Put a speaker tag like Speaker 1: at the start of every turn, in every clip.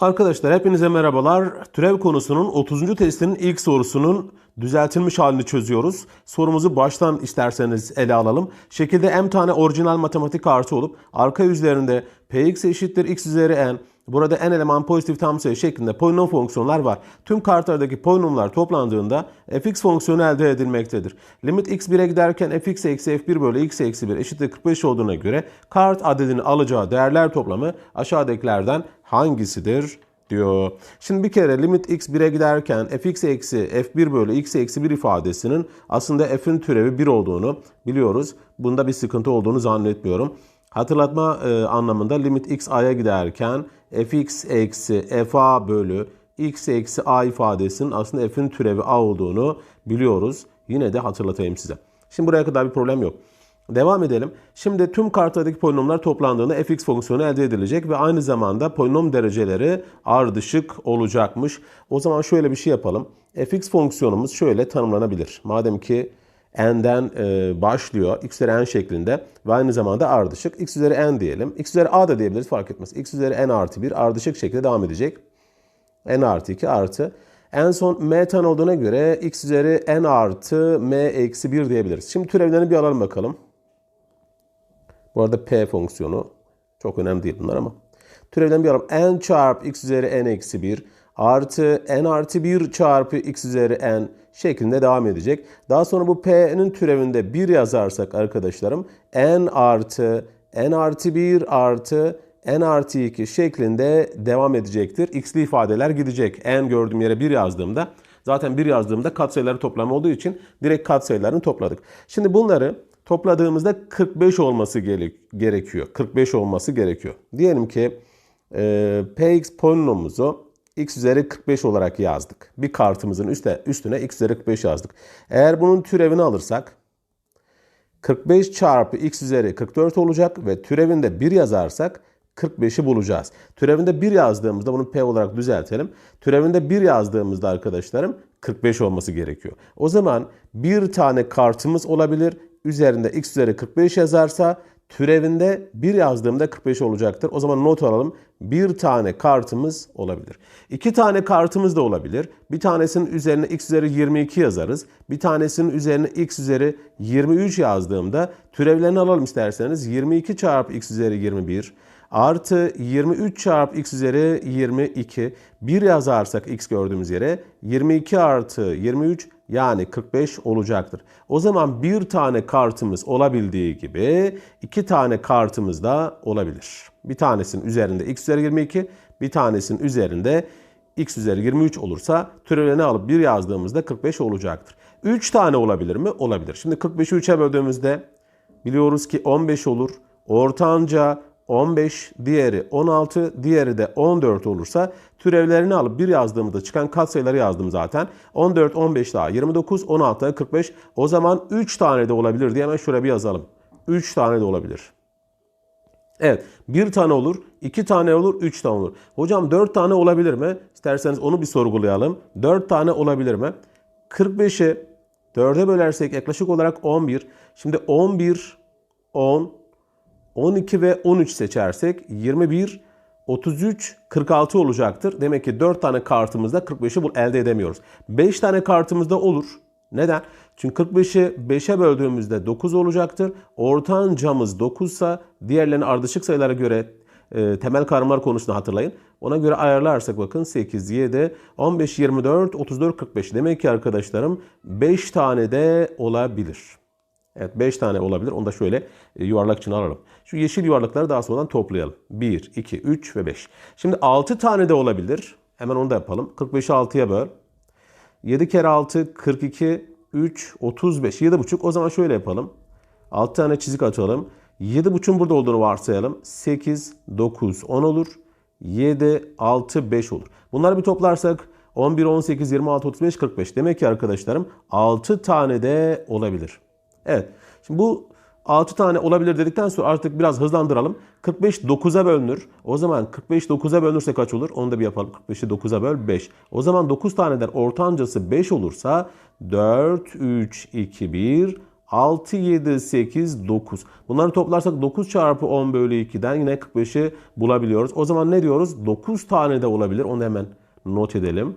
Speaker 1: Arkadaşlar hepinize merhabalar. Türev konusunun 30. testinin ilk sorusunun düzeltilmiş halini çözüyoruz. Sorumuzu baştan isterseniz ele alalım. Şekilde m tane orijinal matematik artı olup arka yüzlerinde px eşittir x üzeri n. Burada n eleman pozitif tam sayı şeklinde polinom fonksiyonlar var. Tüm kartlardaki polinomlar toplandığında fx fonksiyonu elde edilmektedir. Limit x 1'e giderken fx eksi f1 bölü x eksi 1 eşittir 45 olduğuna göre kart adedinin alacağı değerler toplamı aşağıdakilerden hangisidir diyor. Şimdi bir kere limit x 1'e giderken fx eksi f1 bölü x eksi 1 ifadesinin aslında f'in türevi 1 olduğunu biliyoruz. Bunda bir sıkıntı olduğunu zannetmiyorum. Hatırlatma e, anlamında limit x a'ya giderken fx eksi fa bölü x eksi a ifadesinin aslında f'in türevi a olduğunu biliyoruz. Yine de hatırlatayım size. Şimdi buraya kadar bir problem yok. Devam edelim. Şimdi tüm kartlardaki polinomlar toplandığında fx fonksiyonu elde edilecek ve aynı zamanda polinom dereceleri ardışık olacakmış. O zaman şöyle bir şey yapalım. fx fonksiyonumuz şöyle tanımlanabilir. Madem ki n'den e, başlıyor x üzeri n şeklinde ve aynı zamanda ardışık. x üzeri n diyelim. x üzeri a da diyebiliriz fark etmez. x üzeri n artı 1 ardışık şekilde devam edecek. n artı 2 artı. En son m tane olduğuna göre x üzeri n artı m eksi 1 diyebiliriz. Şimdi türevlerini bir alalım bakalım. Bu arada p fonksiyonu çok önemli değil bunlar ama. Türevden bir alalım. n çarpı x üzeri n eksi 1 artı n artı 1 çarpı x üzeri n şeklinde devam edecek. Daha sonra bu p'nin türevinde 1 yazarsak arkadaşlarım n artı n artı 1 artı n artı 2 şeklinde devam edecektir. x'li ifadeler gidecek. n gördüğüm yere 1 yazdığımda zaten 1 yazdığımda katsayıları toplamı olduğu için direkt katsayılarını topladık. Şimdi bunları topladığımızda 45 olması gerekiyor. 45 olması gerekiyor. Diyelim ki e, px polinomumuzu x üzeri 45 olarak yazdık. Bir kartımızın üstüne, üstüne x üzeri 45 yazdık. Eğer bunun türevini alırsak 45 çarpı x üzeri 44 olacak ve türevinde 1 yazarsak 45'i bulacağız. Türevinde 1 yazdığımızda bunu p olarak düzeltelim. Türevinde 1 yazdığımızda arkadaşlarım 45 olması gerekiyor. O zaman bir tane kartımız olabilir. Üzerinde x üzeri 45 yazarsa türevinde 1 yazdığımda 45 olacaktır. O zaman not alalım. Bir tane kartımız olabilir. İki tane kartımız da olabilir. Bir tanesinin üzerine x üzeri 22 yazarız. Bir tanesinin üzerine x üzeri 23 yazdığımda türevlerini alalım isterseniz. 22 çarpı x üzeri 21 artı 23 çarpı x üzeri 22. 1 yazarsak x gördüğümüz yere 22 artı 23 yani 45 olacaktır. O zaman bir tane kartımız olabildiği gibi iki tane kartımız da olabilir. Bir tanesinin üzerinde x üzeri 22, bir tanesinin üzerinde x üzeri 23 olursa türevlerini alıp 1 yazdığımızda 45 olacaktır. 3 tane olabilir mi? Olabilir. Şimdi 45'i 3'e böldüğümüzde biliyoruz ki 15 olur. Ortanca 15, diğeri 16, diğeri de 14 olursa türevlerini alıp bir yazdığımızda çıkan katsayıları yazdım zaten. 14, 15 daha 29, 16 daha 45. O zaman 3 tane de olabilir diye hemen şuraya bir yazalım. 3 tane de olabilir. Evet, bir tane olur, iki tane olur, üç tane olur. Hocam dört tane olabilir mi? İsterseniz onu bir sorgulayalım. Dört tane olabilir mi? 45'i 4'e bölersek yaklaşık olarak 11. Şimdi 11, 10, 12 ve 13 seçersek 21, 33, 46 olacaktır. Demek ki 4 tane kartımızda 45'i elde edemiyoruz. 5 tane kartımızda olur. Neden? Çünkü 45'i 5'e böldüğümüzde 9 olacaktır. Ortancamız 9 ise diğerlerini ardışık sayılara göre e, temel kavramlar konusunda hatırlayın. Ona göre ayarlarsak bakın 8, 7, 15, 24, 34, 45. Demek ki arkadaşlarım 5 tane de olabilir. Evet 5 tane olabilir. Onu da şöyle e, yuvarlak için alalım. Şu yeşil yuvarlakları daha sonradan toplayalım. 1, 2, 3 ve 5. Şimdi 6 tane de olabilir. Hemen onu da yapalım. 45'i 6'ya böl. 7 kere 6, 42, 3, 35, 7,5. O zaman şöyle yapalım. 6 tane çizik atalım. 7,5'un burada olduğunu varsayalım. 8, 9, 10 olur. 7, 6, 5 olur. Bunları bir toplarsak 11, 18, 26, 35, 45. Demek ki arkadaşlarım 6 tane de olabilir. Evet. Şimdi bu 6 tane olabilir dedikten sonra artık biraz hızlandıralım. 45 9'a bölünür. O zaman 45 9'a bölünürse kaç olur? Onu da bir yapalım. 45'i 9'a böl 5. O zaman 9 taneden ortancası 5 olursa 4, 3, 2, 1, 6, 7, 8, 9. Bunları toplarsak 9 çarpı 10 bölü 2'den yine 45'i bulabiliyoruz. O zaman ne diyoruz? 9 tane de olabilir. Onu hemen not edelim.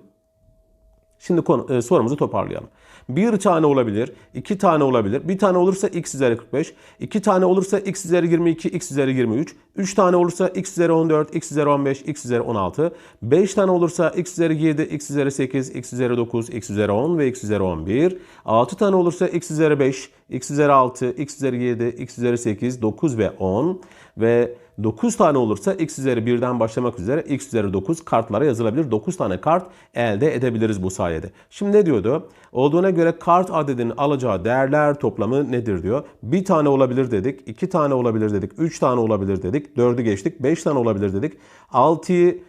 Speaker 1: Şimdi konu, e, sorumuzu toparlayalım. Bir tane olabilir, iki tane olabilir. Bir tane olursa x üzeri 45, iki tane olursa x üzeri 22, x üzeri 23. Üç tane olursa x üzeri 14, x üzeri 15, x üzeri 16. Beş tane olursa x üzeri 7, x üzeri 8, x üzeri 9, x üzeri 10 ve x üzeri 11. Altı tane olursa x üzeri 5, x üzeri 6, x üzeri 7, x üzeri 8, 9 ve 10. Ve 9 tane olursa x üzeri 1'den başlamak üzere x üzeri 9 kartlara yazılabilir. 9 tane kart elde edebiliriz bu sayede. Şimdi ne diyordu? Olduğuna göre kart adedinin alacağı değerler toplamı nedir diyor. Bir tane olabilir dedik, iki tane olabilir dedik, üç tane olabilir dedik, dördü geçtik, beş tane olabilir dedik, altıyı e,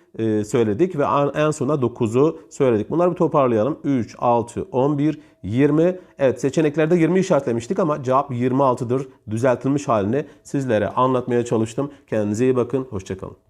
Speaker 1: söyledik ve en en sonunda 9'u söyledik. Bunları bir toparlayalım. 3, 6, 11, 20. Evet seçeneklerde 20 işaretlemiştik ama cevap 26'dır. Düzeltilmiş halini sizlere anlatmaya çalıştım. Kendinize iyi bakın. Hoşçakalın.